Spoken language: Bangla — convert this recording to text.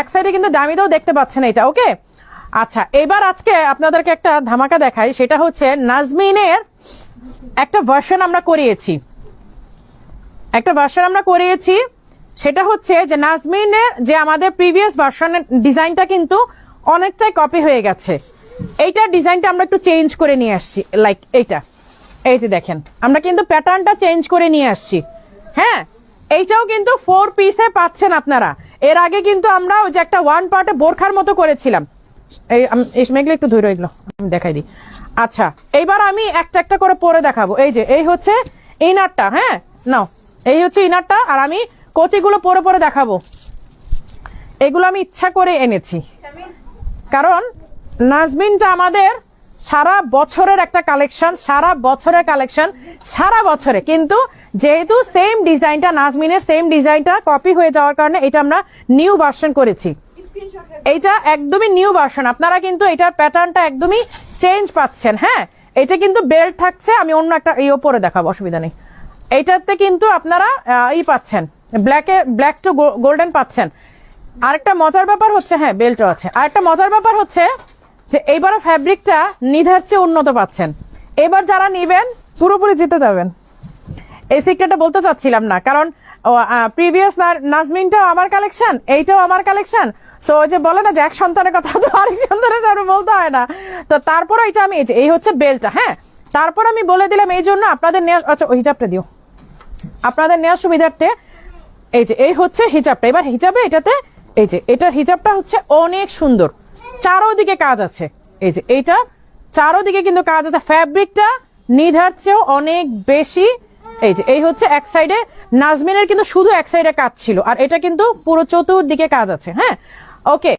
এক সাইডে কিন্তু ডামিতেও দেখতে পাচ্ছেন এটা ওকে আচ্ছা এবার আজকে আপনাদেরকে একটা ধামাকা দেখাই, সেটা হচ্ছে নাজমিনের একটা ভার্সন আমরা করিয়েছি। একটা ভার্সন আমরা করিয়েছি, সেটা হচ্ছে যে নাজমিনের যে আমাদের প্রিভিয়াস ভার্সনের ডিজাইনটা কিন্তু অনেকটাই কপি হয়ে গেছে। এইটার ডিজাইনটা আমরা একটু চেঞ্জ করে নিয়ে আসছি লাইক এইটা। এই যে দেখেন, আমরা কিন্তু প্যাটার্নটা চেঞ্জ করে নিয়ে আসছি। হ্যাঁ? এইটাও কিন্তু ফোর পিসে পাচ্ছেন আপনারা। এর আগে কিন্তু আমরা ওই যে একটা ওয়ান পার্টে বোরখার মতো করেছিলাম। এই, আম- একটু ধরে এগুলো দেখাই দিই। আচ্ছা এইবার আমি একটা একটা করে পরে দেখাবো। এই যে, এই হচ্ছে ইনারটা হ্যাঁ? নাও, এই হচ্ছে ইনারটা আর আমি কতিগুলো পরে পরে দেখাবো। এগুলো আমি ইচ্ছা করে এনেছি। কারণ নাজমিনটা আমাদের সারা বছরের একটা কালেকশন, সারা বছরের কালেকশন, সারা বছরে। কিন্তু যেহেতু সেম ডিজাইনটা নাজমিনের সেম ডিজাইনটা কপি হয়ে যাওয়ার কারণে এটা আমরা নিউ ভার্সন করেছি। এইটা একদমই নিউ ভার্সন আপনারা কিন্তু এটার প্যাটার্নটা একদমই চেঞ্জ পাচ্ছেন হ্যাঁ? এটা কিন্তু বেল্ট থাকছে, আমি অন্য একটা এই ওপরে দেখাবো, অসুবিধা নেই। এইটাতে কিন্তু আপনারা ই পাচ্ছেন ব্ল্যাকে ব্ল্যাক টু গোল্ডেন পাচ্ছেন। আরেকটা মজার ব্যাপার হচ্ছে হ্যাঁ বেল্টও আছে। আরেকটা মজার ব্যাপার হচ্ছে যে এইবার ফ্যাব্রিকটা নিধার চেয়ে উন্নত পাচ্ছেন। এবার যারা নিবেন, পুরোপুরি জিতে যাবেন। এই সিক্রেটটা বলতে চাচ্ছিলাম না, কারণ প্রিভিয়াস নাজমিনটাও আমার কালেকশন এইটাও আমার কালেকশন সো ওই যে বলে না যে এক সন্তানের কথা, তো আরেক সন্তানের সামনে বলতে হয় না। তো তারপরে এটা আমি, এই হচ্ছে বেলটা হ্যাঁ? তারপর আমি বলে দিলাম এই জন্য আপনাদের নেওয়া আচ্ছা ওই হিজাবটা দিও। আপনাদের নেওয়ার সুবিধার্থে, এই যে, এই হচ্ছে হিজাবটা। এবার হিজাবে এটাতে, এই যে, এটার হিজাবটা হচ্ছে অনেক সুন্দর। চারোদিকে কাজ আছে। এই যে এইটা, চারোদিকে কিন্তু কাজ আছে। ফ্যাব্রিকটা নিধার চেয়েও অনেক বেশি। এই যে এই হচ্ছে এক সাইডে নাজমিনের কিন্তু শুধু এক সাইডে কাজ ছিল। আর এটা কিন্তু পুরো চতুর্দিকে কাজ আছে। হ্যাঁ? ওকে